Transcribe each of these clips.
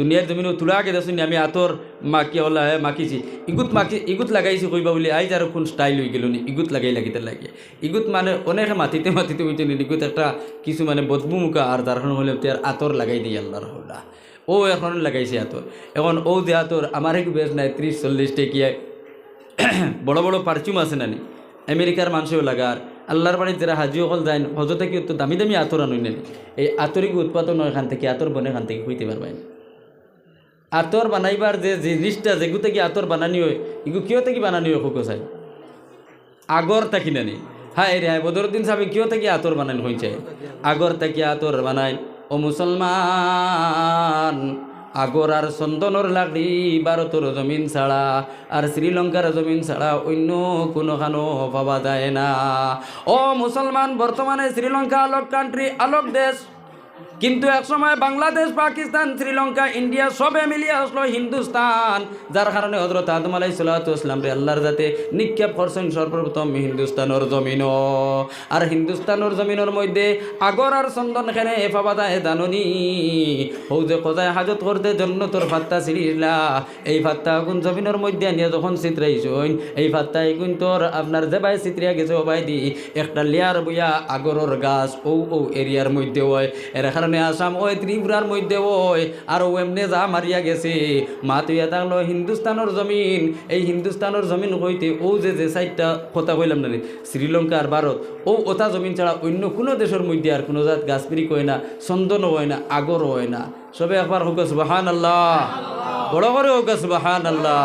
দুনিয়ার জমিনও তুলা আগে দেখুন আমি আতর মাকি ওলা মাখিছি ইগুত মাখি ইগুত লাগাইছি কইবা বলি, আইজ আর কোন স্টাইল হয়ে গেল নি? ইগুত লাগাই লাগিতে লাগে। ইগুত মানে অনেকে মাটিতে মাটিতে হইতে নি, ইগুত একটা কিছু মানে বদবু মুখা আর কারণে হলে আর আতর লাগাই দিই আল্লাহর হল্লা ও এখন লাগাইছে আতর এখন ও যে আতর আমার একটু বেশ নাই ত্রিশ চল্লিশ টেকিয়ায় বড় বড় পারচুম আছে নানি আমেরিকার মানুষেও লাগার আল্লাহর বাড়ির যারা হাজি অকল যায়, হজতে কি দামি দামি আতর আনুই নানি এই আতরিক উৎপাদন এখান থেকে আতর বনে এখান থেকে হইতে পারবেন আতর বানাইবার যে জিনিসটা যেগু থেকে আতর বানানি হয় এগু কিয় থেকে বানানি হয় খুব চাই? আগর থাকি নানি? হ্যাঁ রে হ্যাঁ বদরুদ্দিন সাহেব কিয় থেকে আতর বানান হয়েছে আগর থেকে আতর বানাই? ও মুসলমান আগর আর চন্দনের লাকড়ি ভারতের জমিন ছাড়া আর শ্রীলঙ্কার জমিন ছাড়া অন্য কোনোখানো পাওয়া যায় না। ও মুসলমান বর্তমানে শ্রীলঙ্কা আলোক কান্ট্রি আলোক দেশ। কিন্তু একসময় বাংলাদেশ, পাকিস্তান, শ্রীলঙ্কা, ইন্ডিয়া সবে মিলিয়ে আসলো হিন্দুস্তান, যার কারণে হজরত আদম আলাই সাল্লাহাম রে আল্লাহর যাতে নিক্ষেপ করছেন সর্বপ্রথম হিন্দুস্তানের জমিন আর হিন্দুস্তানের জমিনের মধ্যে আগর আর চন্দন খেনে যায় জাননি হৌ যে কোথায় হাজত করতে জন্য তোর ফাত্তা ছিড়িলা এই ফাত্তা আগুন জমিনের মধ্যে আনিয়া যখন চিত্রাইছইন এই ফাত্তা এগুন তোর আপনার যে বাই চিত্রিয়া গেছে ও বাই দি একটা লেয়ার বইয়া আগরের গাছ ও ও এরিয়ার মধ্যে হয়। এর কারণে আসাম, ওই ত্রিপুরার মধ্যে ওই, আর এমনি যা মারিয়া গেছে। মা তুইয়া থাকল হিন্দুস্তানের জমিন, এই হিন্দুস্তানের জমিন হইতে ও যে যে সাইডটা কথা কইলাম না শ্রীলঙ্কা আর ভারত ও ওটা জমিন ছাড়া অন্য কোনো দেশের মধ্যে আর কোনো জাত গাছপিরি কয় না চন্দনও হয় না আগরও হয় না। সবে একবার হোক সুবাহান আল্লাহ বড় করে হোক সুবাহান আল্লাহ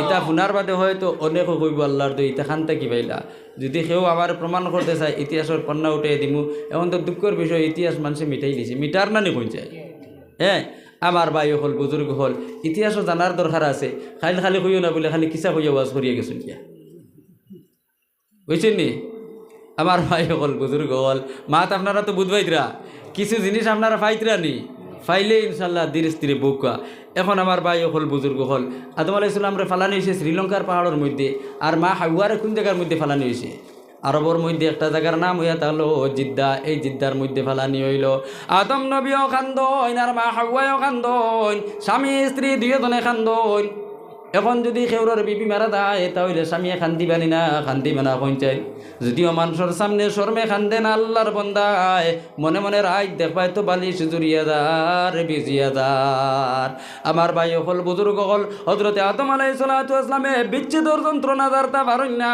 ইতা শুনার বাদে হয়তো অনেক কইব আল্লাহর তো ইতা খান্তা কি পাইলা? যদি সেও আবার প্রমাণ করতে চায় ইতিহাসের পন্না উঠে দিমু। এখন তো দুঃখের বিষয়, ইতিহাস মানুষে মিটাই দিছে। মিটার না নি কইছে হ্যাঁ আমার ভাই হল বুজুর্গ হল ইতিহাসও জানার দরকার আছে। খালি খালি কইও না বলে, খালি কিসা কইয়া ওয়াজ করিয়া গেছেন কিয়া। বুঝছেন নি? আমার ভাই হল বুজুর্গ হল। মাত আপনারা তো বুঝবাইতরা কিছু জিনিস আপনারা পাইতরা নি? ফাইলে ইনশাল্লাহ ধীরে স্থিরে বৌকা এখন আমার ভাই হল বুজুর্গ হল। আদম আলাইসাল্লামরে ফালানি হয়েছে শ্রীলঙ্কার পাহাড়ের মধ্যে আর মা হাওয়ারে কোন জায়গার মধ্যে ফালানি হয়েছে আরবর মধ্যে একটা জায়গার নাম হইয়া তাহলো জিদ্দা, এই জিদ্দার মধ্যে ফালানি হইল। আদম নবীও খান্দন আর মা হাওয়ায়ও খান্দন, স্বামী স্ত্রী দুইজনে খান্দন। এখন যদি খেউরের বিপি মারা দেয় তাহলে স্বামীয়ে খান্দি বানি না খান্দি মানা পঞ্চায়েত যদিও মানুষের সামনে শর্মে খান্দে না আল্লাহর বন্দায়, মনে মনে রায় দেখবাই তো বালিশ বিজিয়া যার আমার ভাই হল বুজুর্গ হল হজরতে আদম আলাই সালামে বিচ্ছেদর যন্ত্রণা দার্তা পারেন না।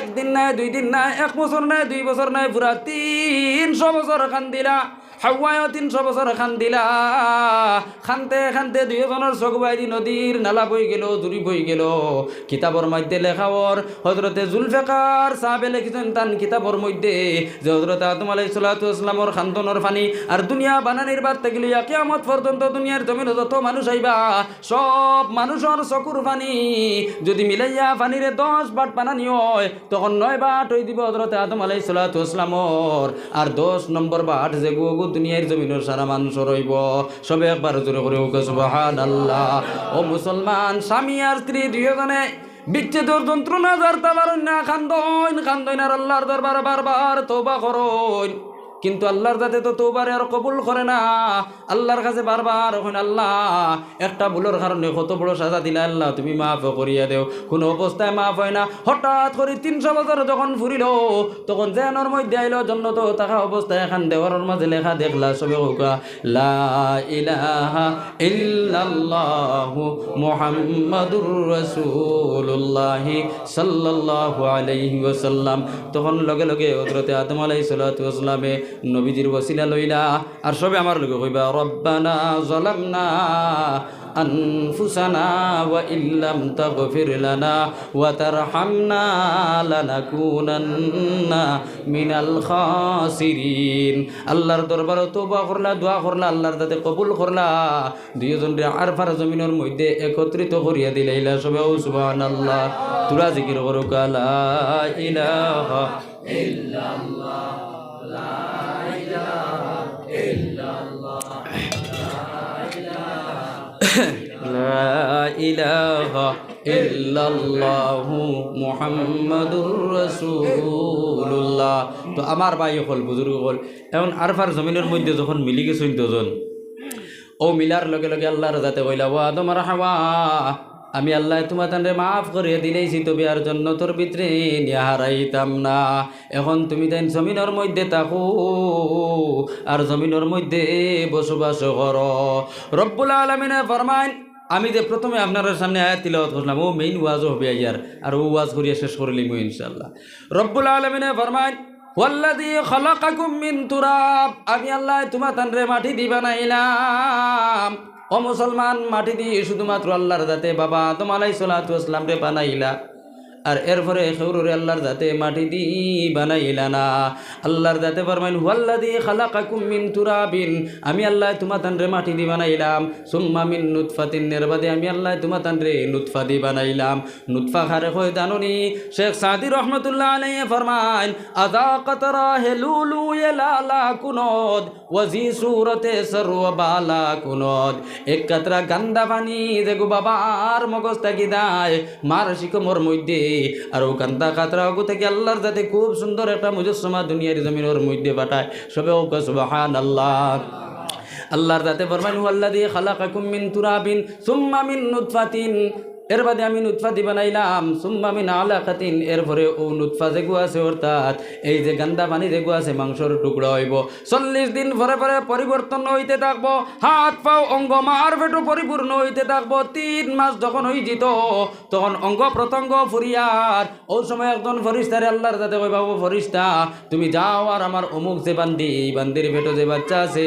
একদিন নাই, দুই দিন নাই, এক বছর নাই, দুই বছর নাই, পুরা তিনশো বছর খান্দিলা। হাওয়ায়ও তিনশো বছর খান্দিলা। খানতে খানতে দুইজনের চকুবাইদি নদীর নালা বই গেল জুড়ি বই গেল। কিতাবর মধ্যে লেখাওর হজরতে জুলফেকার সাহাবে লিখিছেন তান কিতাবর মধ্যে যে হজরত আদম আলাই সাল্লাহামর খান্দনের ফানি আর দুনিয়া বানানির বাদ থেকে লইয়া কিয়ামত পর্যন্ত দুনিয়ার জমিন যত মানুষ আইবা সব মানুষের চকুর ফানি। যদি মিলাইয়া ফানিরে দশ বাট বানানি হয়, তখন নয় বাট হয়ে দিব হজরতে আদম আলাই সাল্লাহামর আর দশ নম্বর বাট যে গু দুনিয়ার জমিনের সারা মানুষ রইব। সবে একবার জোরে করে ওকে সুবাহান আল্লাহ ও মুসলমান, স্বামী আর স্ত্রী দুইজনে বিচ্ছেদর যন্ত্রণা যার তাবার না খান্দইন খান্দইন আর আল্লাহর দরবার বারবার তোবা করইন কিন্তু আল্লাহর যাতে তো তোবারে আর কবুল করে না। আল্লাহর কাছে বারবার ওখান আল্লাহ, একটা ভুলের কারণে কত বড় সাজা দিলা আল্লাহ তুমি মাফ করিয়া দেও। কোনো অবস্থায় মাফ হয় না। হঠাৎ করে তিনশো বছর যখন ফুরিল, তখন জেনের মধ্যে আইল, জন্য তো থাকা অবস্থায় এখন দেওয়ার মাঝে লেখা দেখলা সবে হোকা, লা ইলাহা ইল্লাল্লাহু মুহাম্মাদুর আলাইহি ওয়াসাল্লাম। তখন লগে লগে হযরতে আদম আলাইহিস সালাতু ওয়াসসালামে নবীজির ওসিলা লইলা আর সবে আমার লগে কইবা রব্বানা যালামনা আনফুসানা ওয়া ইল্লাম তাগফির লানা ওয়া তারহামনা লানাকুনান্না মিনাল খাসিরিন আল্লাহর দরবারে তওবা করলা দোয়া করলা আল্লাহর দাতে কবুল করলা দুইজন রে আরফার জমিনের মধ্যে একত্রিত করিয়া দিলাইলা সবে ও সুবহানাল্লাহ তুরা জিকির করুকা লা ইলাহা لا إله তো আমার ভাই হল, বুজুর্গ হল। এখন আরফার জমিনের মধ্যে যখন মিলি গেছিল দুজন। ও মিলার লগে লগে আল্লাহর যাতে কইলা ও তোমার হাওয়া। আমি আল্লাহ তোমার তানরে মাফ করিয়ে দিলেইছি, তবে আর জন্য তোর ভিতরে হারাইতাম না। এখন তুমি তাই জমিনের মধ্যে থাকো আর জমিনের মধ্যে বসবাস করো। রব্বুল আলমিনে ফরমাইন, আমি যে প্রথমে আপনার সামনে আয়াত তিলাওয়াত করলাম, ও মেইন ওয়াজও হবে আইয়ার, আর ও ওয়াজ করিয়া শেষ করলিম ইনশাল্লাহ রব্বুল আলমিনে ফরমাইন আমি আল্লাহ তোমার তানরে মাটি দিবা নাইলাম ও মুসলমান মাটি দিয়ে শুধুমাত্র আল্লাহর দাতে বাবা আদম আলাই সালাতু আসলাম রে বানাইলা। আর এরপরে খেউরে আল্লাহর দাতে মাটি দি বানাইলা না। আল্লাহর দাতে ফরমাইন হুয়াল্লাযী খালাকাকুম মিন তুরাবিন। আমি আল্লাহ তোমার তানরে মাটি দি বানাইলাম। সুম্মা মিন নুতফাতিন, নির্বাদে আমি আল্লাহ তোমা তানরে নুতফা দি বানাইলাম। নুতফা খারে কই জানুনি শেখ সাদি রহমতুল্লাহ আলাইহি ফরমাইন আযা কতরা হেলুলু ইয়ালা কুনদ, ওয়াজি সুরতে সর্ব বালা কুনদ। এক কাতরা গান্দা পানি দেখো বাবার মগজ থাকি দায় মার শিকমর মধ্যে আর ও কান্তা কাতরা ওকে থেকে আল্লাহর যাতে খুব সুন্দর একটা মুজস্সমা দুনিয়ার জমিনের মধ্যে পাঠায়। সবে ও সুবাহান আল্লাহ আল্লাহর যাতে ফরমান দিয়ে খালাকাকুম মিন তুরাবিন সুম্মা মিন নুতফাতিন। এর বাদে আমি নুৎফা দি বানাইলাম, সুম্মা মিন আলাকাতিন। এরপরে ও নুৎফা যেগু আছে অর্থাৎ এই যে গান্দা পানি যেগু আছে, মাংসর টুকরা হইব। চল্লিশ দিন পরে পরে পরিবর্তন হইতে থাকব, হাত পাও অঙ্গ মার পেটো পরিপূর্ণ হইতে থাকব। তিন মাস যখন হই যেত তখন অঙ্গ প্রত্যঙ্গ ফুরিয়ার। ও সময় একজন ফরিস্তারে আল্লাহর যাতে কই বাবু ফরিস্তা, তুমি যাও আর আমার অমুক যে বান্দি, এই বান্দির পেটো যে বাচ্চা আছে,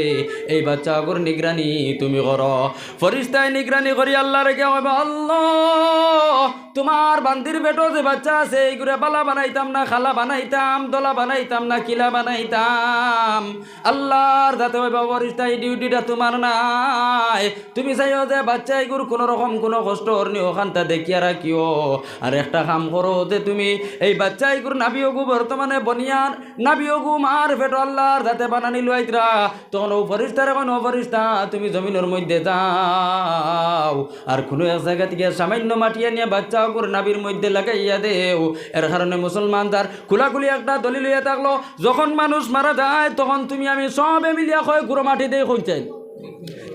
এই বাচ্চা আগর নিগরানি তুমি করো। ফরিস্তায় নিগরানি করি, আল্লাহ রেখে আল্লাহ তোমার বান্দির বেটো যে বাচ্চা আছে এইগুলো বালা বানাইতাম না, খালা বানাইতাম, দলা বানাইতাম না, কিলা বানাইতাম। আল্লাহর যাতে ওই বাবরিস্তা এই ডিউটিটা তোমার নাই। তুমি চাইও যে বাচ্চা এগুর কোনো রকম কোনো কষ্ট হরনি, ওখানটা দেখিয়া রাখিও। আর একটা কাম করো যে তুমি এই বাচ্চা এগুর নাবিওগু বর্তমানে বনিয়ার নাবিওগু মার পেটো আল্লাহর যাতে বানানি লুয়াইতরা। তখন ও ফরিস্তার এখন ও তুমি জমিনের মধ্যে যাও। আর কোনো এক জায়গা থেকে সামান্য মাটিয়া নিয়ে বাচ্চা অগুর নাবির মধ্যে লাগাইয়া দেও। এর কারণে মুসলমান তার খোলাখুলি একটা দলিল হইয়া থাকল, যখন মানুষ মারা যায়, তখন তুমি আমি সবে মিলিয়া কয় গুঁড়ো মাটি দিয়ে কইতেন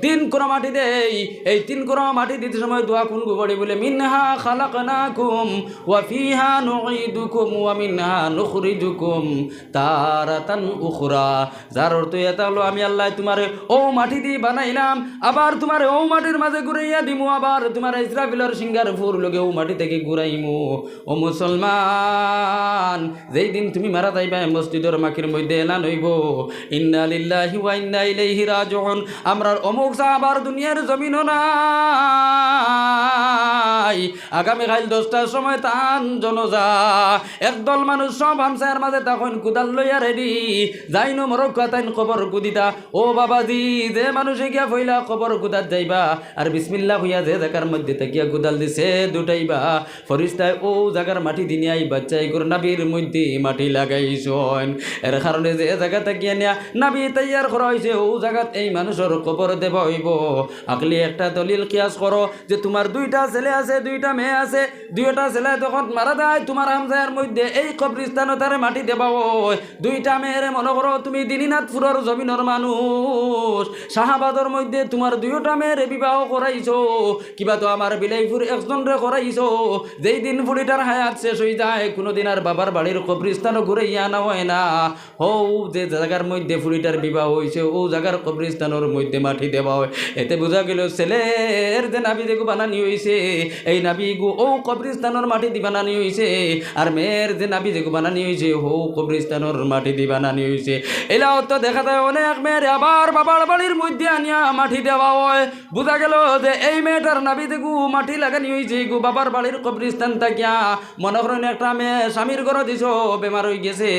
তিন কোড়া মাটি দেই। এই তিন কোড়া মাটি দিতে সময় দোয়া কোন গুবড়ি বলে, মিনহা খালাকনাকুম ওয়া ফিহা নুঈদুকুম ওয়া মিনহা নুখরিজুকুম তারাতান উখরা। যার অর্থ এটা হলো, আমি আল্লাহ তোমারে ও মাটি দিয়ে বানাইলাম, আবার তোমার ও মাটির মাঝে ঘুরাইয়া দিমু, আবার তোমার ইসরাফিলের সিঙ্গার ফুর লগে ও মাটি থেকে ঘুরাইমু। ও মুসলমান, যেই দিন তুমি মারা যাইবা মসজিদের মাখির মধ্যে এলান হইব। ইন্না লিল্লাহি ওয়া ইন্না ইলাইহি রাজিউন। আমরার অমুক সাহাবার দুনিয়ার জমিন নাই। আগামী কাল দশটার সময় তান জনজা একদল মানুষ সব হামসায়ের মাঝে তখন কুদাল লইয়া রেডি। যাইনো মরক্কা তাইন কবর কুদিতা। ও বাবাজি, যে মানুষে গিয়া ফইলা কবর কুদাত যাইবা। আর বিসমিল্লা হইয়া যে জায়গার মধ্যে তাকিয়া কুদাল দিছে, দুটাইবা। ফরিস্তায় ও জায়গার মাটি দিনিয়াই বাচ্চাই করে নাবির মধ্যে মাটি লাগাইছন। এর কারণে যে জায়গা তাকিয়া নিয়া নাবি তৈয়ার করা হয়েছে ও জায়গাত এই মানুষের কবর দেব। হইব। আকলি একটা দলিল কিয়াস করো যে তোমার দুইটা ছেলে আছে, দুইটা মেয়ে আছে। দুইটা ছেলে তখন মারা যায়, তোমার হামজায়ের মধ্যে এই কবরিস্তান তারে মাটি দেবা ওই দুইটা মেয়েরে মনে করো, তুমি দিনীনাথপুরের জমিনের মানুষ। শাহাবাদর মধ্যে তোমার দুইটা মেয়েরে বিবাহ করাইছো। কিবা তো আমার বিলাইপুর একজন রে করাইছো। যেই দিন ফুড়িটার হায়াত শেষ হয়ে যায়, কোনোদিন আর বাবার বাড়ির কবরিস্তানও ঘুরে আনা হয় না। হৌ যে জায়গার মধ্যে ফুড়িটার বিবাহ হয়েছে ও জায়গার কবরিস্তানের মধ্যে মাটি এতে বোঝা গেল, ছেলের যে নাবি দেখো বানানি হয়েছে এই নাবি গু ও মাটি দি বানানি হয়েছে আর মেয়ের যে নাবি দেখো বানানি হয়েছে কবরিস্তানের মাটি দি বানানি হয়েছে দেখা যায় অনেক মেয়ের আবার বাবার বাড়ির মধ্যে আনিয়া মাটি দেওয়া হয়। বোঝা গেল যে এই মেয়েটার নাবি দেখু মাটি লাগানি হয়েছে গু, বাবার বাড়ির কবরিস্তান থাকিয়া। মনে করেন একটা মেয়ে স্বামীর ঘর দিছ, বেমার হয়ে গেছে।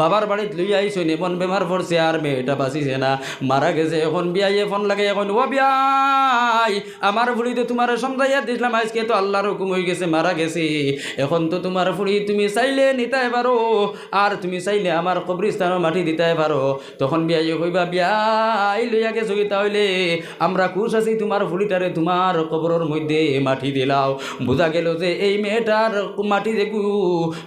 বাবার বাড়িত লই আইসো এমন বেমার পড়ছে, আর মেয়েটা বাঁচিছে না। মারা গেছে, এখন বিয়াইয়ে ফোন লাগে আমার ফুড়ি তো তোমার সমঝাইয়া দিছিলাম, আজকে তো আল্লাহর হুকুম হয়ে গেছে, মারা গেছে। এখন তো তোমার ফুড়ি তুমি চাইলে নিতে পারো, আর তুমি চাইলে আমার কবরিস্তানও মাটি দিতে পারো। তখন বিয়াই কইবা, বিয়াই লইয়া গেছো কি তাহলে? আমরা খুশ আছি, তোমার ফুড়িটারে তোমার কবরের মধ্যে মাটি দিলাও। বোঝা গেল যে এই মেয়েটার মাটি দেখু,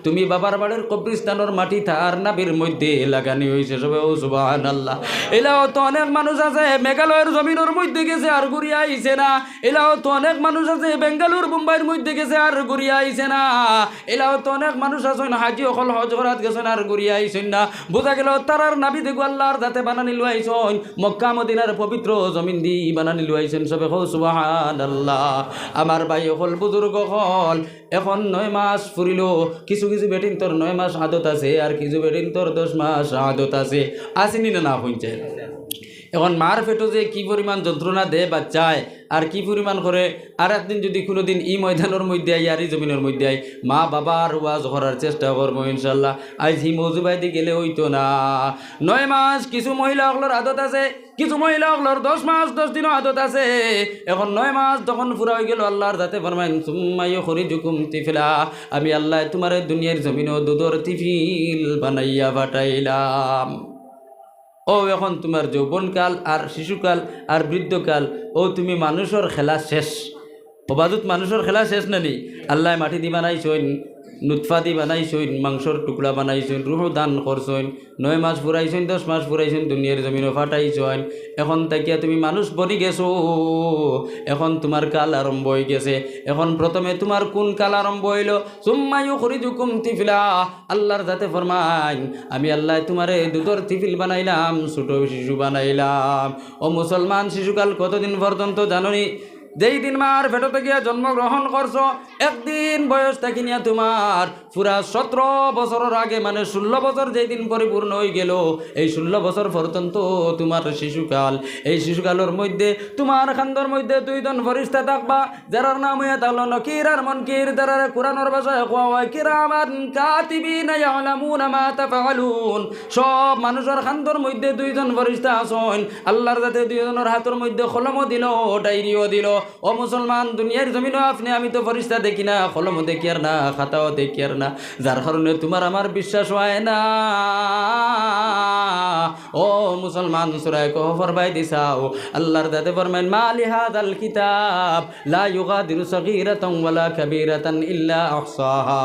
তুমি বাবার বাড়ির কবরিস্তানের মাটি তার নাবির মধ্যে লাগানি হয়েছে সবে ও সুবাহান আল্লাহ এলাও তো অনেক মানুষ আছে মেঘালয় মুম্বাইয়ের জমিনের মধ্যে গেছে আর ঘুরিয়া আইছে না। এলাও তো অনেক মানুষ আছে, বেঙ্গালুর, মুম্বাইয়ের মধ্যে গেছে আর ঘুরিয়া আইছে না। এলাও তো অনেক মানুষ আছে, না, হাজি অকল হজ করাত গেছেন আর ঘুরিয়া আইছেন না। বোঝা গেল, তারার নাবি দেখো আল্লাহর যাতে বানানি লুয়াইছেন। মক্কা, মদিনার পবিত্র জমিন দি বানানি লুয়াইছেন সবে হো সুবাহান আমার ভাই হল বুজুর্গ হল, এখন নয় মাস ফুরিল। কিছু কিছু বেটিন তোর নয় মাস আদত আছে, আর কিছু বেটিন তোর দশ মাস আদত আছে। আসেনি না না হইছে এখন মার পেটো যে কি পরিমাণ যন্ত্রণা দেয় বাচ্চায় আর কি পরিমাণ করে, আর একদিন যদি কোনোদিন ই ময়দানের মধ্যে আই আর ই জমিনের মধ্যে আই মা বাবার ওয়াজ করার চেষ্টা করব ইনশাল্লাহ আজ হি মৌজুবাইতে গেলে হইতো না। নয় মাস কিছু মহিলা সকলের আদত আছে, কিছু মহিলা সকলের দশ মাস, দশ দিনও আদত আছে। এখন নয় মাস তখন পুরা হয়ে গেল আল্লাহর যাতে ফরমাইন সুম্মাইও খরি জুকুম তিফিলা আমি আল্লাহ তোমার দুনিয়ার জমিনও দুধর তিফিল বানাইয়া বাটাইলাম ও এখন তোমার যৌবনকাল, আর শিশুকাল, আর বৃদ্ধকাল, ও তুমি মানুষের খেলা শেষ। অবাদত মানুষের খেলা শেষ নানি? আল্লাহ মাটি দিবা নাই নুৎফা দি বানাইছইন মাংসর টুকরা বানাইছইন রুহ দান করছইন নয় মাস ফুরাইছইন দশ মাস ফুরাইছইন দুনিয়ার জমিনও ফাটাইছইন। এখন তাকিয়া তুমি মানুষ বনি গেছো, এখন তোমার কাল আরম্ভ হয়ে গেছে। এখন প্রথমে তোমার কোন কাল আরম্ভ হইল? সুম্মায়ু খরি জুকুম তিফিলা। আল্লাহর যাতে ফরমাইন আমি আল্লাহ তোমারে দুধর তিফিল বানাইলাম, ছোট শিশু বানাইলাম। ও মুসলমান শিশুকাল কতদিন পর্যন্ত জাননি? যেই দিন মার পেটতে গিয়া জন্মগ্রহণ করছ, একদিন বয়স থাকি নিয়া তোমার পুরা সতেরো বছরের আগে মানে ষোলো বছর যেই দিন পরিপূর্ণ হয়ে গেল, এই ষোলো বছর পর্যন্ত তোমার শিশুকাল। এই শিশুকালের মধ্যে, তোমার খান্দর মধ্যে দুইজন ফরিস্তা থাকবা, যারার নাম হইয়া তাহলো নকির আর মনকির যারা কোরআনের ভাষায় কোয়া হয়, কিরামান তাফআলুন। সব মানুষের খান্দর মধ্যে দুইজন ফরিস্তা আসন আল্লাহর যাতে দুইজনের হাতের মধ্যে কলমও দিল, ডায়েরিও দিল ও মুসলমান দুনিয়ার জমিনও আপনি, আমি তো ফরিস্তা দেখি না কলমও দেখি আর না, খাতাও দেখি আর না যার কারণে তোমার আমার বিশ্বাস হয় না। ও মুসলমান সুরায় কহ ফরবাই দিছাও? আল্লাহর দাতে ফরমাইন মালি হাদাল কিতাব, লা ইউগাদিরু সগীরাতান ওয়ালা কাবীরাতান ইল্লা আহসাহা।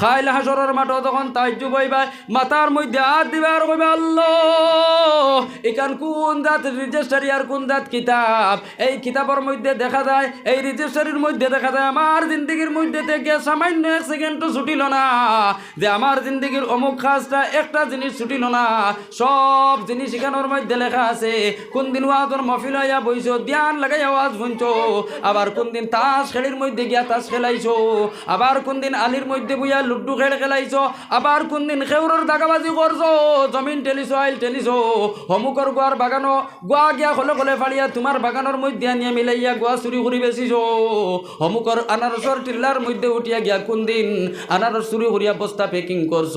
খাইল হাসরের মাঠ তখন তাজ্জুব হইবাই মাথার মধ্যে হাত দিবা আর কইবা, আল্লাহ, এখান কোন জাত রেজিস্ট্রারি আর কোন জাত কিতাব? এই কিতাবের মধ্যে দেখা যায়, এই রেজিস্ট্রারির মধ্যে দেখা যায়, আমার জিন্দগির মধ্যে থেকে সামান্য এক সেকেন্ডও ছুটিল না, যে আমার জিন্দগির অমুক কাজটা একটা জিনিস ছুটিল না, সব জিনিস এখানোর মধ্যে লেখা আছে কোন দিন ওয়াজর মফিল হইয়া বইছো, ধ্যান লাগাই আওয়াজ শুনছো, আবার কোন দিন তাস খেলির মধ্যে গিয়া তাস খেলাইছো, আবার কোন দিন আলির মধ্যে বইয়া লুড্ডু খেল খেলাইছো, আবার কোন দিন খেউরর দাগাবাজি করছ, জমিন টেলিছো, আইল টেলিছো হমুকর গোয়ার বাগানো, গোয়া গিয়া খলে খলে ফাড়িয়া তোমার বাগানোর মধ্যে আনিয়া মিলাইয়া গোয়া চুরি করে বেচিছো হমুকর আনারসর টিল্লার মধ্যে উঠিয়া গিয়া কোন দিন আনারস চুরি করিয়া বস্তা প্যাকিং করছ,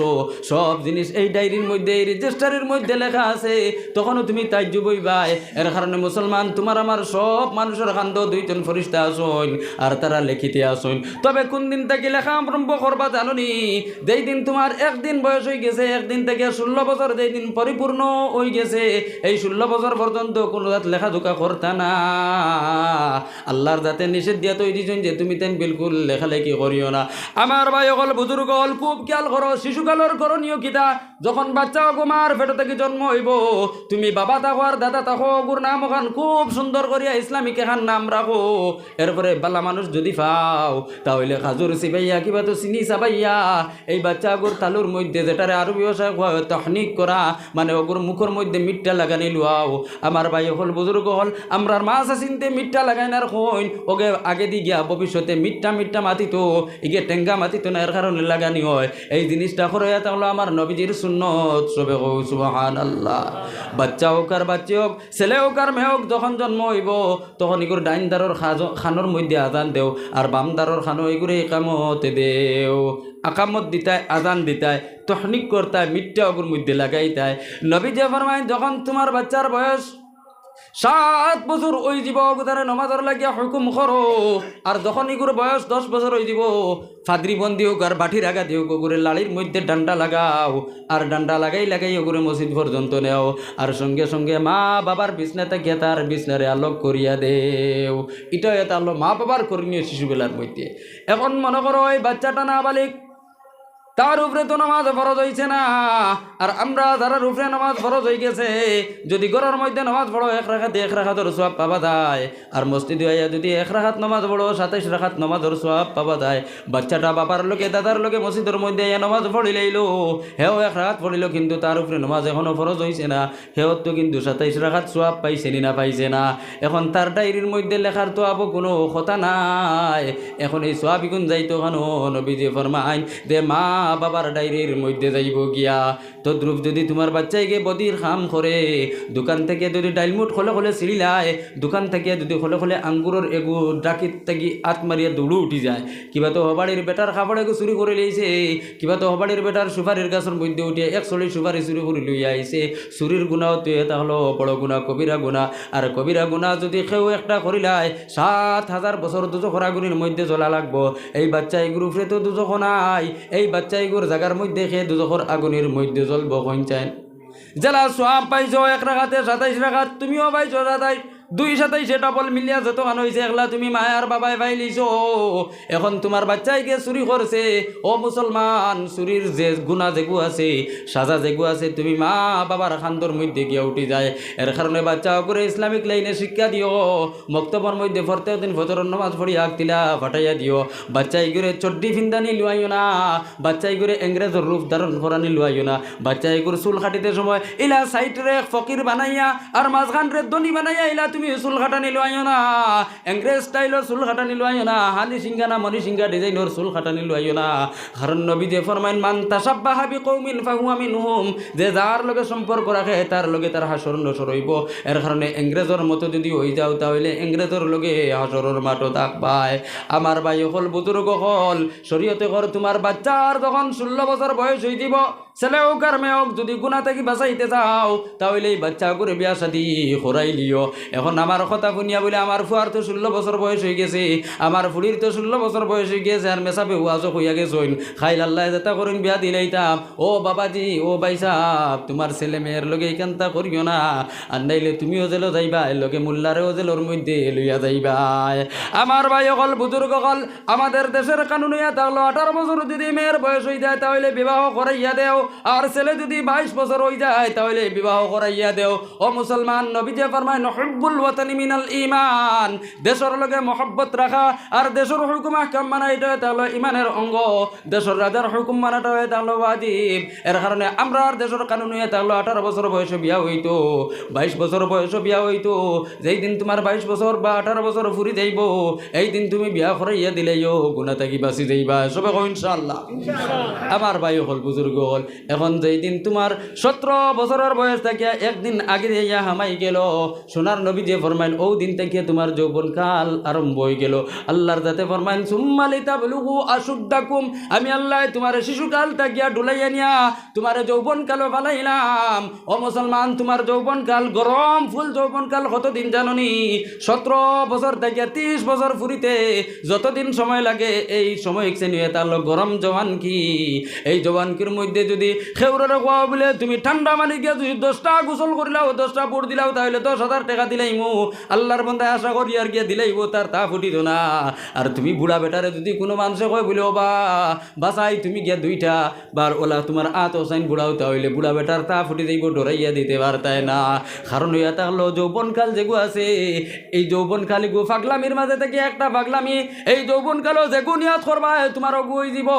সব জিনিস এই ডায়েরির মধ্যে, এই রেজিস্টারের মধ্যে লেখা আছে তখনও তুমি তাজ্য বইবাই এর কারণে মুসলমান, তোমার আমার সব মানুষের কান্দ দুইজন ফরিস্তা আসইন আর তারা লেখিতে আসইন তবে কোন দিন থেকে লেখা আরম্ভ করবা জানোনি? যেই দিন তোমার একদিন বয়স হয়ে গেছে, একদিন থেকে ষোলো বছর যেই দিন পরিপূর্ণ হয়ে গেছে, এই ষোলো বছর পর্যন্ত কোনো জাত লেখাজোকা করতা না। আল্লাহর যাতে নিষেধ দিয়া তৈরি দিয়েছেন যে তুমি তেন বিলকুল লেখালেখি করিও না। আমার ভাই অকল বুজুর্গ হল খুব খেয়াল করো, শিশুকালের করণীয় কিতা যখন বাচ্চা কুমার ফেটো থেকে জন্ম হইব তুমি বাবা থাকো আর দাদা থাকো গুর নাম ওখান খুব সুন্দর করিয়া ইসলামিক এখান নাম রাখো। এরপরে বালা মানুষ যদি পাও, তাহলে খাজুর সিবাইয়া কিবা তো চিনি চাবাইয়া এই বাচ্চা গুর তালুর মধ্যে যেটারে আরও ব্যবসায় তখনিক করা মানে ওগুর মুখের মধ্যে মিটটা লাগানি লুয়াও আমার ভাই হল বুজুর্গ হল আমরা মাছ চিনতে মিটটা লাগাই না হইন ওকে আগে দি গিয়া ভবিষ্যতে মিটটা মিটটা মাতিত ইগে টেঙ্গা মাতিত না এর কারণে লাগানি হয়। এই জিনিসটা করে তাহলে আমার নবীজির সুন্নত। সবে সুবাহান আল্লাহ বাচ্চা হোক আর বাচ্চা হোক ছেলে হোক আর মেয়ে হোক যখন জন্ম হইব, তখন এগুলো ডাইন দারর খানোর মধ্যে আজান দেও আর বাম দারর খানো এগুলো একামত দেও। আকামত দিতায় আজান দিতায় তহনিক করতায় মিটটা ওগুর মধ্যে লাগাইতায় নবী যে ফরমায় যখন তোমার বাচ্চার বয়স সাত বছর ওই যাব তারা নমাজর লাগিয়া হুকুম করো আর যখন ইগুর বয়স দশ বছর হয়ে যাব ফাদ্রি বন্দি হোক আর বাটির আগা দিও ওগুরে লালির মধ্যে ডান্ডা লাগাও। আর ডান্ডা লাগাই লাগাই ওগুরে মসজিদ পর্যন্ত নেও। আর সঙ্গে সঙ্গে মা বাবার বিছনাতে গিয়ে তার বিছনারে আলোক করিয়া দেও। এটা এটা হলো মা বাবার করণীয় শিশুবেলার মধ্যে। এখন মনে করো ওই বাচ্চাটা না বালিক তার উপরে তো নামাজ ফরজ হইছে না। আর আমরা যারা উপরে নামাজ ফরজ হয়ে গেছে, যদি ঘরের মধ্যে নামাজ পড়ো, এক রাখাতে এক রাখাতর সব পাবা যায়। আর মসজিদ হইয়া যদি এক রাখাত নামাজ পড়ো, সাতাইশ রাখাত নামাজের সব পাবা যায়। বাচ্চাটা বাবার লোকে, দাদার লোকে মসজিদের মধ্যে ইয়া নামাজ পড়িলেইলো, হেও এক রাখাত পড়িল, কিন্তু তার উপরে নামাজ এখনও ফরজ হইছে না। হেও তো কিন্তু সাতাইশ রাখাত সব পাইছে নি পাইছে না। এখন তার ডায়েরির মধ্যে লেখার তো আবো কোনো কথা নাই। এখন এই সব সোয়াবিগুন যাইতো খানো, নবীজি ফরমাইন, দে মা বাবার ডায়েরির মধ্যে যাইব গিয়া তো দ্রুপ যদি তোমার বাচ্চাই গিয়ে বদির খাম করে, দোকান থেকে যদি ডাইলমুট খোলে খোলে ছিড়িলায় দোকান থেকে যদি খোলে খোলে আঙ্গুরের এগু, ডাকিত থাকি আত মারিয়া দৌড়ো উঠি যায়। কিবা তো হবাড়ির বেটার খাবার এগু চুরি করে লইছে, কিবা তো হবাড়ির বেটার সুপারির গাছের মধ্যে এক চলি সুপারি চুরি করে লই আইছে। চুরির গুণাও তো এটা হলো বড় গুণা, কবিরা গুণা। আর কবিরা গুণা যদি কেউ একটা করিলায় সাত হাজার বছর দুজো খরাগুনির মধ্যে জ্বলা লাগবো। এই বাচ্চা এগুর তো দুজো নাই, এই বাচ্চা এগুর জায়গার মধ্যে খেয়ে দুজোখর আগুনের মধ্যে জ্বলবো কইন জেলা সোয়াব পাইছো এক রাখাতে সাতাইশ রাখাত তুমিও পাইছো সাতাইশ। দুই সাতাইশে ডবল মিলিয়া যত গান হয়েছে একলা তুমি মায়ার বাবাই পাইলিছো এখন তোমার বাচ্চাই গিয়ে চুরি করছে? ও মুসলমান, চুরির যে গুণা যেগু আছে, সাজা যেগু আছে, তুমি মা বাবার খান্দর মধ্যে গিয়ে উঠি যায়। এর কারণে বাচ্চা করে ইসলামিক লাইনে শিক্ষা দিও। বক্তব্যর মধ্যে প্রত্যেক দিন ফজর নামাজ পড়ি, আগ তিলা ফাটাইয়া দিও। বাচ্চাই করে চড্ডি ফিন্দানি লুয়াইও না। বাচ্চাই করে ইংরেজের রূপ ধারণ করানি লুয়াইও না। বাচ্চাই করে চুল কাটিতে সময়, ইলা সাইডরে ফকির বানাইয়া, আর মাঝখান রে দনি বানাইয়া, ইলা তুমি চুল কাটানি লুয়াইও না ইংরেজ স্টাইলের চুল কাটানি লুয়াইও না, হালি সিংহা না মনি সিংহা ডিজাইনের চুল কাটানি লুয়াইও না। কারণ নবী যে ফরমাইন মান তাসাব্বা হাবি কৌমিন ফাহুয়া মিনহুম যে যার লগে সম্পর্ক রাখে তার লগে তার হাসর নসর হইব। এর কারণে ইংরেজের মতো যদি হই যাও, তাহলে ইংরেজের লগে হাসরের মাঠও থাকবায় আমার ভাই হল বুজুর্গ হল শরীয়তে কর তোমার বাচ্চার যখন ষোলো বছর বয়স হয়ে দিব ছেলে হোক আর মেয়ে হোক, যদি গুণা থেকে বাঁচাইতে যাও তাহলে এই বাচ্চা করে বিয়া শাদি করাই লিও। এখন আমার কথা শুনিয়া বলে আমার ফুয়ার তো ষোলো বছর বয়স হয়ে গেছে। আমার ফুড়ির তো ষোলো বছর বয়স হয়ে গেছে, আর মেসাবে ওয়াজও হইয়া গেছইন। খাইল আল্লাহ, যেটা করেন বিয়া দিলে দিলেইতাম। ও বাবাজি, ও ভাই সাহ তোমার ছেলে মেয়ের লগে এইখানটা করিও না। আর নাইলে তুমিও জেলো যাইবা, এর লগে মোল্লারেও জেলোর মধ্যে লইয়া যাইবা। আমার ভাই অকল বুজুর্গ অকল, আমাদের দেশের কানুন থাকল আঠারো বছর যদি মেয়ের বয়স হয়ে যায়, তাহলে বিবাহ করাইয়া দেও। আর ছেলে যদি বাইশ বছর হয়ে যায় তাহলে বিবাহ করাইয়া দেও। ও মুসলমান নবীজে ফরমায় নহব্বুল ওয়াতানি মিনাল ইমান দেশের লগে মহব্বত রাখা আর দেশের হুকুম আহকাম মানা এটা তাহলে ইমানের অঙ্গ। দেশের রাজার হুকুম মানাটা হয়ে তাহলে ওয়াজিব। এর কারণে আমরা আর দেশের কানুন হয়ে তাহলে আঠারো বছর বয়সে বিয়া হইতো বাইশ বছর বয়সে বিয়া হইতো। যেই দিন তোমার বাইশ বছর বা আঠারো বছর ফুরি যাইব এই দিন তুমি বিয়া করাইয়া দিলেইও গুণা থাকি বাঁচি যাইবা। সবে কো ইনশাল্লাহ আমার ভাই হল বুজুর্গ হল। এখন যেই দিন তোমার সতেরো বছরের বয়স থাকিয়া একদিন আগে ইয়া হামাই গেল, সোনার নবী যে ফরমাইন ও দিন থেকে তোমার যৌবন কাল আরম্ভ হয়ে গেল। আল্লাহর যাতে ফরমাইন সুম্মালিতা বলুহু আসুদ্দাকুম আমি আল্লাহ তোমার শিশুকাল থাকিয়া ডুলাইয়া নিয়া তোমার যৌবন কালো বালাইলাম ও মুসলমান, তোমার যৌবন কাল গরম, ফুল যৌবন কাল কতদিন জাননি? সতেরো বছর থেকে তিরিশ বছর ফুরিতে যতদিন সময় লাগে, এই সময় নিয়ে তার গরম জওয়ান কি? এই জওয়ানকির মধ্যে যদি খেউরে কোয়া বলে, তুমি ঠান্ডা মানি গিয়ে যদি দশটা গোসল করিলাও দশটা পুর দিলাও, তাহলে দশ হাজার টাকা দিলাই মু। আল্লাহর বন্ধায় আশা করি আর গিয়ে দিলেই ও তার তা ফুটিত না আর তুমি বুড়া বেটারে যদি কোনো মানুষে কয় বলে বা বাসাই তুমি গিয়া দুইটা বার ওলা তোমার আত ওসাইন বুড়াও তাহলে বুড়া বেটার তা ফুটি যাইব ডরাইয়া দিতে পারতায় না। কারণ হইয়া তাহলো যৌবনকাল যেগু আছে। এই যৌবনকাল গু ফাগলামির মাঝে থেকে একটা ফাগলামি। এই যৌবনকালও যেগু নিয়াত করবা তোমার অগুই দিব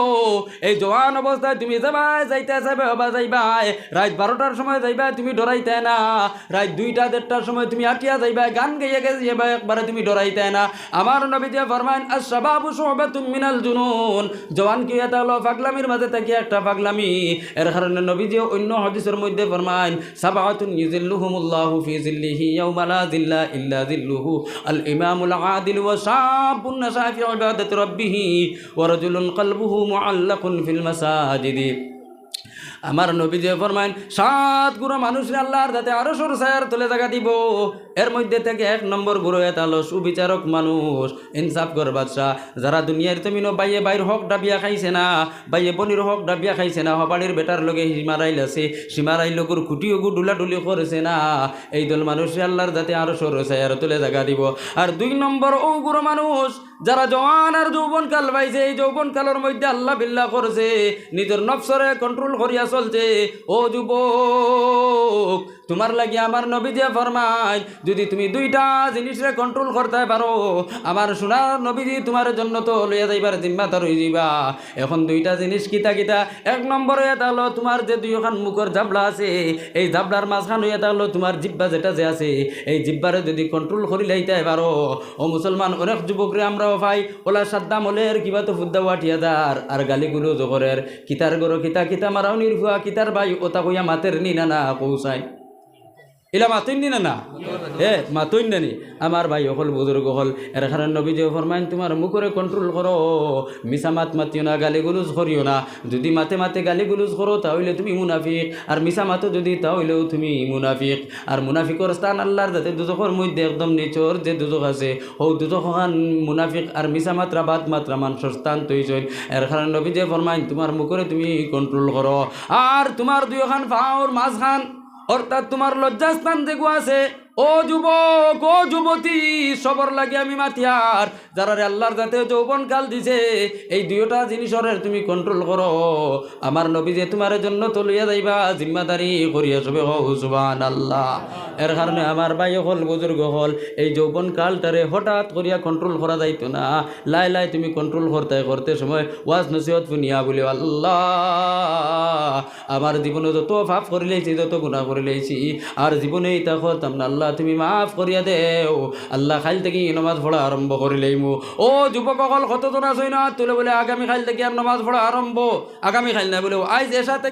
এই জওয়ান অবস্থায় তুমি যাবা যাইতে যাবে হবা যাইবা রাত বারোটার সময় যাইবা, তুমি ডরাইতে না। রাত দুইটা, দেড়টার সময় তুমি আটিয়া যাইবা, গান গাইয়া গেছে যাইবা, একবারে তুমি ডরাইতে না। আমার নবীতে ফরমাইন আশাবাবু সোহবাতুম মিনাল জুনুন। জওয়ান কি এটা হলো? পাগলামির মাঝে থেকে একটা পাগলামি এর কারণে নবীজি অন্য হাদিসের মধ্যে ফরমাইন সাবাতুন ইউজিল্লুহুমুল্লাহু ফি জিল্লিহি ইয়াউমা জিল্লা ইল্লা জিল্লুহু আল ইমামুল আদিল ওয়া শাবুন নাশা ফি ইবাদাতি রাব্বিহ, ওয়া রাজুলুন কলবুহু মুআল্লাকুন ফিল মাসাজিদি। আমার নবী যে ফরমাইন, সাত গুরু মানুষের আল্লাহর যাতে আরও সর সায়ার তুলে জায়গা দিব। এর মধ্যে থেকে এক নম্বর গুরু এটা হলো সুবিচারক মানুষ, ইনসাফ কর বাদশাহ। যারা দুনিয়ার তুমি বাইয়ে বাইর হক ডাবিয়া খাইছে না, বাইয়ে বনির হক ডাবিয়া খাইছে না, হবাড়ির বেটার লগে সীমারাইল আছে সীমারাইল লোকর খুঁটিও গু ডুলাডুলি করেছে না। এই দল মানুষের আল্লাহর যাতে আরও সর সায়ার তুলে জায়গা দিব। আর দুই নম্বর ও গুরু মানুষ যারা জওয়ান আর যৌবন কাল পাইছে এই যৌবন কালের মধ্যে আল্লাহ বিল্লাহ করছে। নিজের নফসরে কন্ট্রোল করিয়া চলছে। ও যুবক তোমার লাগি আমার নবী যে ফরমাই যদি তুমি দুইটা জিনিসরে কন্ট্রোল করতে পারো, আমার সোনার নবীজি তোমার জন্য তো লইয়া যাইবার জিম্মাদার হয়ে যাইবা এখন দুইটা জিনিস কিতা কিতা, এক নম্বরে এটা হলো তোমার যে দুইখান মুখর জাবলা আছে, এই জাবলার মাঝখান হইয়া হলো তোমার জিব্বা যেটা যে আছে, এই জিব্বারে যদি কন্ট্রোল করি লাইতে পারো, ও মুসলমান অনেক যুবকরে আমরাও পাই, ওলা সাদ্দাম হলের কিবা তো ফুদ্দা ওয়াটিয়া দার আর গালিগুলো জগরের কিতার গরো কিতা কিতা মারাও নির্ভুয়া কিতার বাই ওতা কইয়া মাতের নি না না কৌসাই ইলা মাতুন নি না? হে, মাতুন নানি আমার ভাই হল বুজুর্গ হল এর কারণে নবী যে ফরমাইন, তোমার মুখরে কন্ট্রোল করো। মিশা মাত মাতিও না গালি গুলুজ করিও না। যদি মাতে মাতে গালি গুলুজ করো, তাহলে তুমি মুনাফিক। আর মিশা মাতো যদি, তাহলেও তুমি মুনাফিক। আর মুনাফিকর স্থান আল্লাহর যাতে দুজখর মধ্যে একদম নিচর যে দুজক আছে ও দুজখান মুনাফিক আর মিশা মাত্রা বাদ মাত্রা মানুষের স্থান তৈছেন এর কারণে নবী যে ফরমাইন, তোমার মুখরে তুমি কন্ট্রোল করো। আর তোমার দুইখান ফাওর মাঝখান অর্থাৎ তোমার লজ্জাস্থান যেগু আছে ও যুবক, ও যুবতী, সবর লাগে আমি মাতিয়ার যারা আল্লাহর যাতে যৌবন কাল দিছে, এই দুইটা জিনিসের তুমি কন্ট্রোল করো। আমার নবী যে তোমার জন্য তো লইয়া যাইবা, জিম্মাদারি করিয়া সবে হুসবান আল্লাহ এর কারণে আমার ভাই হল, বুজুর্গ হল, এই যৌবন কালটারে হঠাৎ করিয়া কন্ট্রোল করা যাইতো না। লাই লাই তুমি কন্ট্রোল করতে করতে সময় ওয়াজ নসিহত শুনিয়া বলি আল্লাহ, আমার জীবনে যত পাপ করে লেছি যত গুণা করে লেছি আর জীবনে ইতা করতাম না। আল্লাহ তুমি মাফ করিয়া দেও। আল্লাহ খাইল থেকে নমাজ পড়া আরম্ভ করিলেই মু। ও যুবকসকল কতজন আছে না? তুলে বলে, আগামী খাইল থেকে আর নমাজ পড়া আরম্ভ। আগামী খাইল না বলে আইজ এসাতে